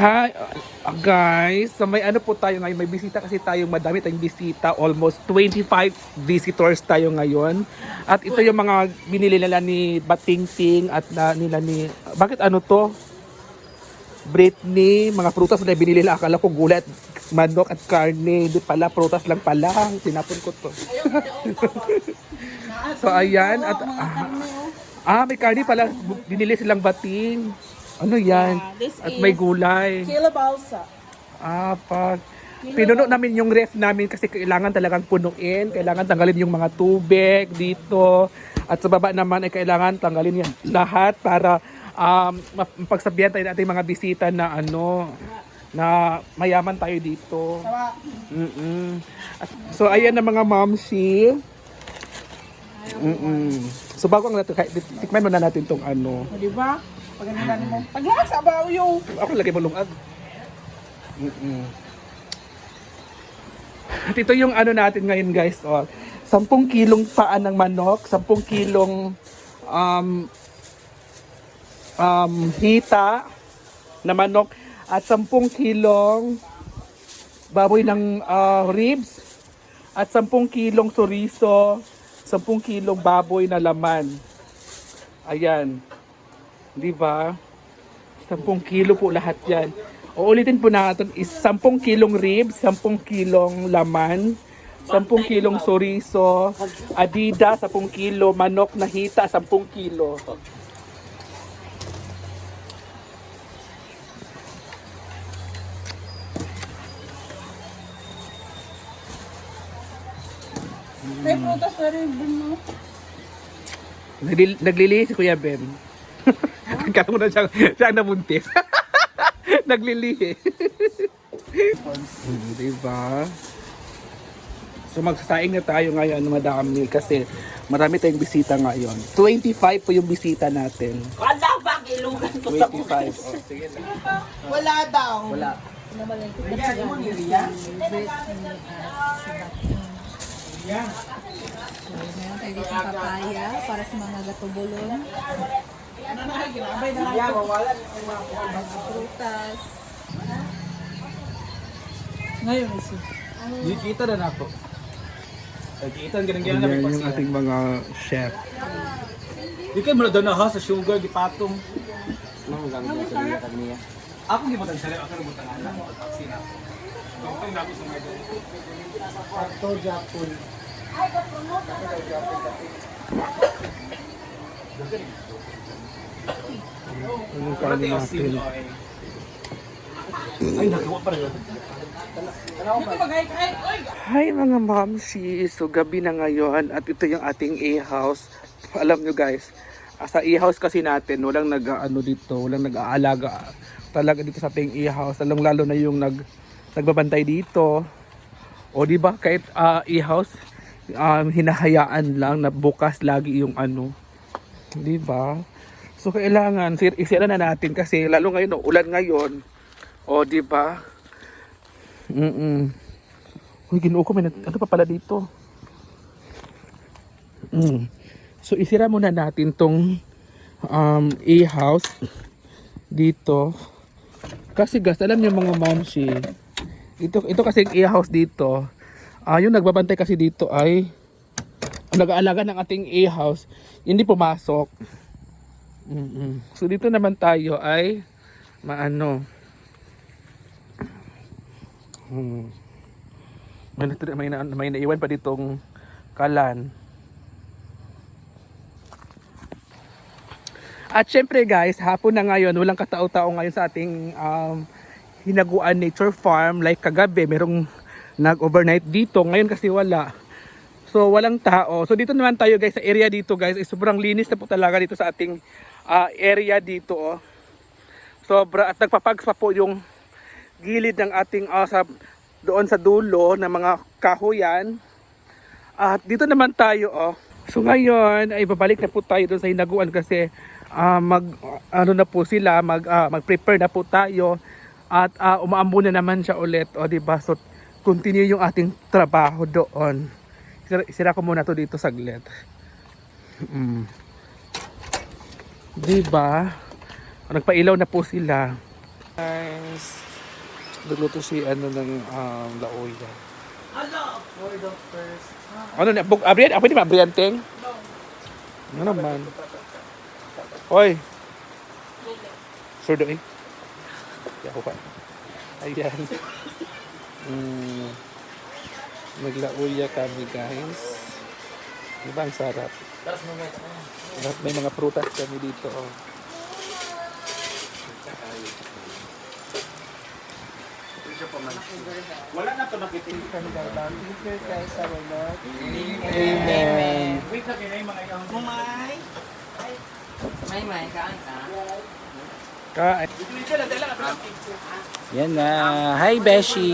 Hi, uh, guys. So may ano po tayo ngayon. May bisita kasi tayo. Madami tayong bisita. Almost 25 visitors tayo ngayon. At ito yung mga binili nila ni Batingting at na, nila ni... Bakit ano to? Britney. Mga prutas na binili nila. Akala ko gulay at manok at karne. Hindi pala. Prutas lang pala. Sinapon ko to. so ayan. At, ah, ah, may karne pala. Binili silang bating. Ano yan? Yeah, this At may is gulay. Kilabalsa. Ah, pag pinuno namin yung ref namin kasi kailangan talagang punuin. Kailangan tanggalin yung mga tubig dito. At sa baba naman ay kailangan tanggalin yan lahat para um, mapagsabihan tayo natin mga bisita na ano na mayaman tayo dito. Mm-mm. At- So ayan na mga momshi. Mm-mm. So bago ang natin, tikman muna natin tong ano. O, di ba? Paganda mo. Paglakas sa bawo yung. Ako lagi mo lungag. At ito yung ano natin ngayon guys. Oh, 10 kilong paan ng manok, 10 kilong um, um, hita na manok at 10 kilong baboy ng ah, ribs at 10 kilong soriso, 10 kilong baboy na laman. Ayan. Di ba? 10 kilo po lahat yan. Uulitin po natin is 10 kilong ribs, 10 kilong laman, 10 kilong soriso, adida, 10 kilo, manok na hita, 10 kilo. May prutas na rin din mo. Naglili, naglili si Kuya Ben. Kala mo na siya, siya ang nabuntis. naglilihi. Diba? So magsasaing na tayo ngayon madami kasi marami tayong bisita ngayon. 25 po yung bisita natin. Wala ba? Ilugan ko 25. Oh, sige na. Wala daw. Wala. Meron tayo dito papaya para sa mga gatubulon, prutas. Ngayon isi. Dikita na nato. Dikita ang ganang ganang Ayan may yung ating mga chef. Di kayo daw na ha sa sugar, gipatong. Ako gibutang sa'yo, ako gibutang anak. Sina. Tungtong na ako sa mga Ato Japon. Anong kanin natin? Ay, nagawa pa rin. Hi mga momshi! So gabi na ngayon at ito yung ating A-house. Alam nyo guys, ah, sa A-house kasi natin, walang nag ano dito, walang nag-aalaga talaga dito sa ating A-house. Lalong lalo na yung nag, nagbabantay dito. O di ba kahit ah, A-house, um, hinahayaan lang na bukas lagi yung ano. Di ba? So kailangan, sir, isira na natin kasi lalo ngayon, no, ulan ngayon. O di ba? Mm-mm. Uy, ginoo ko, may ano pa pala dito? Mm. So, isira muna natin tong um, A-house dito. Kasi gas, alam niyo mga momshi, ito, ito kasi A-house dito, ah yung nagbabantay kasi dito ay nag-aalaga ng ating A-house, hindi pumasok. Mm-mm. So, dito naman tayo ay maano, Hmm. May, may, na, may naiwan pa ditong kalan. At syempre guys, hapon na ngayon, walang katao-tao ngayon sa ating um, hinaguan nature farm. Like kagabi, merong nag-overnight dito. Ngayon kasi wala. So walang tao. So dito naman tayo guys, sa area dito guys, eh, sobrang linis na po talaga dito sa ating ah, area dito. Oh. Sobra at nagpapags pa po yung gilid ng ating ah, sa doon sa dulo ng mga kahoyan. At dito naman tayo oh. So ngayon ay babalik na po tayo doon sa hinaguan kasi ah, mag ano na po sila mag ah, mag-prepare na po tayo at ah, umaambo na naman siya ulit o di ba? So continue yung ating trabaho doon. Sira, sira ko muna to dito saglit. Mm. Di ba? Nagpailaw na po sila. Guys, nagluto si ano ng um, laoya. For the first. Ano na, bug, abriyan, ah, pwede ba abriyan, Ting? Ano naman? Hoy! Sure do eh. Di ako pa. Ayan. Mm, naglauya kami guys. Diba ang sarap? Sarap may mga prutas kami dito. Oh. Wala na to nakitin. Amen. Wait lang yun ay mga ikaw. Mumay. May may kaan ka. Kain. Yan na. Hi, Beshi.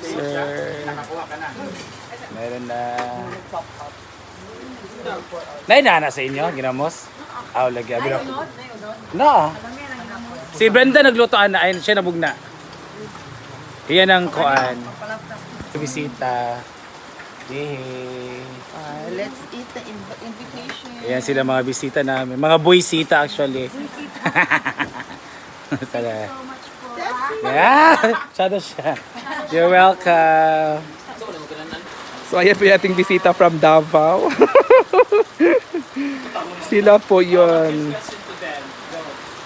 Sir. Ka na. Meron na. Nay na na sa inyo, ginamos? Aw, lagi. Abi na. Na. Si Brenda naglutoan na. Ayun, siya nabugna. Iyan ang koan. Bisita. Yehey. Ah, let's eat the inv- invitation. Ayan sila mga bisita namin. Mga boysita actually. Tara. Yeah! Shadow siya. You're welcome. So ayan po yung ating bisita from Davao. Sila po yun.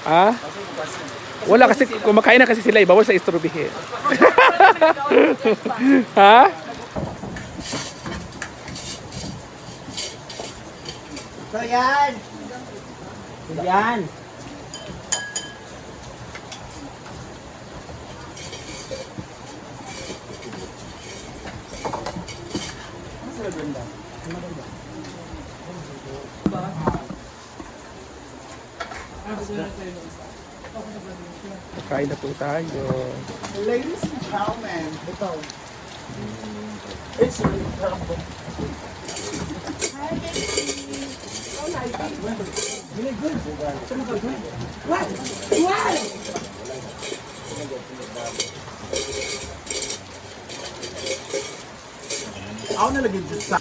Ha? Wala kasi kumakain na kasi sila ibawal sa istorbihin. ha? So yan. Yan. Kain na po tayo. Ladies and gentlemen, ito. It's really terrible. Ako nalagyan dyan sa...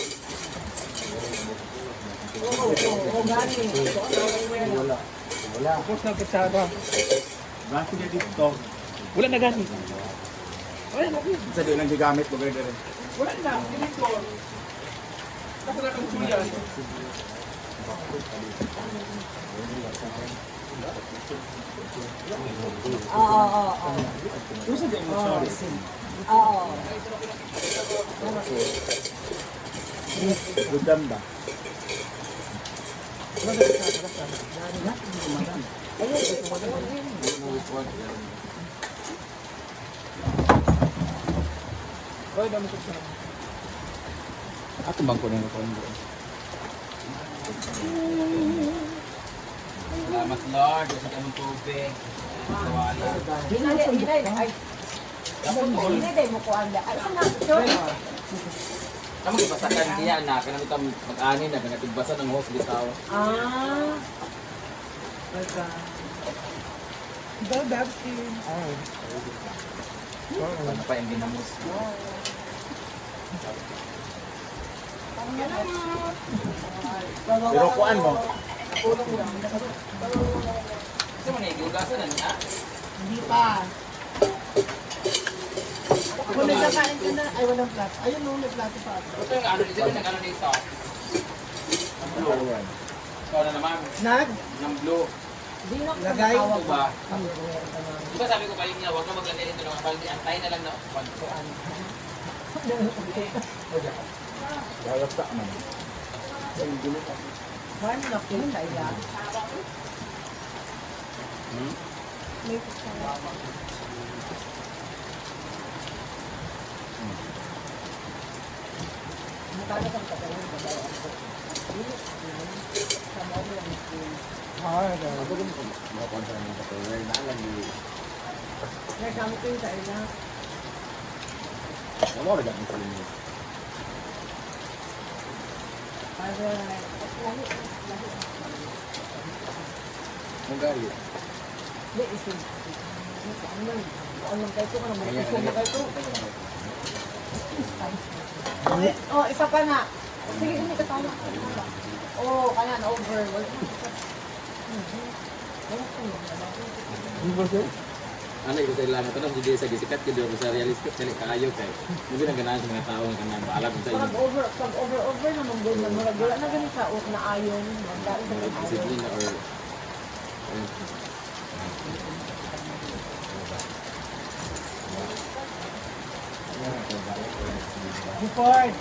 Wala. Tapos na kutsara. Basi niya dito. Wala na gani. Sa di lang gigamit mo gaya rin. Wala na. Dito. Tapos na kang suyan. Oo, oo, oo. Oo. Gudam ba? Ako bang kunin ko yung Salamat Lord. Sa kanong tubig. Wala. Hinay, hinay. Ay. Hinay, mo ko anda. Ay, saan na? Kamu gibasakan diya na kanang ito mag-ani na kanang tigbasa ng host bitaw. Ah. Ano pa yung ginamos? Pero kuan mo. Kasi mo na igugasan na niya. Hindi pa. Kung nagkakain ka na, ay walang plato. Ayun no, may plato pa. Ito yung ano dito, yung ano dito. Ikaw na naman. Nag, Ng blue. lagay. Ito ba? Di ba sabi ko kayo niya, huwag na maglagay dito ng kapal. Antay na lang na. Pagkuhan. Lalap sa man. Man, naku, kaya. Nagamit ko yung sa ina. Para lahi. Di, isin. Ano man? Ano man kayo ko? Ano man kayo ko? kayo ko? Oh, isa pa na. Sige, hindi ka tama. Oh, kaya na over. Wala na. Ano ito sa ilang ito nang hindi sa gisikat ko sa realistic kali kaayo kay hindi na ganahan sa mga tao nga kanang paalam sa inyo over, pag over, over na mong na murag wala na ganun sa uk na ayon. Magdaan sa mga ayon.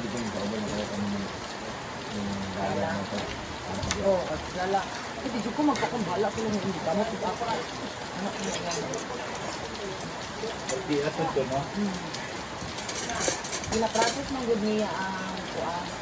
disiplina or Before. Oo, at lala. Kasi di ko magpakumbala ko lang hindi ka. Ako, anak mo na Di ato to no. Gina-process ng good niya ang sa anak.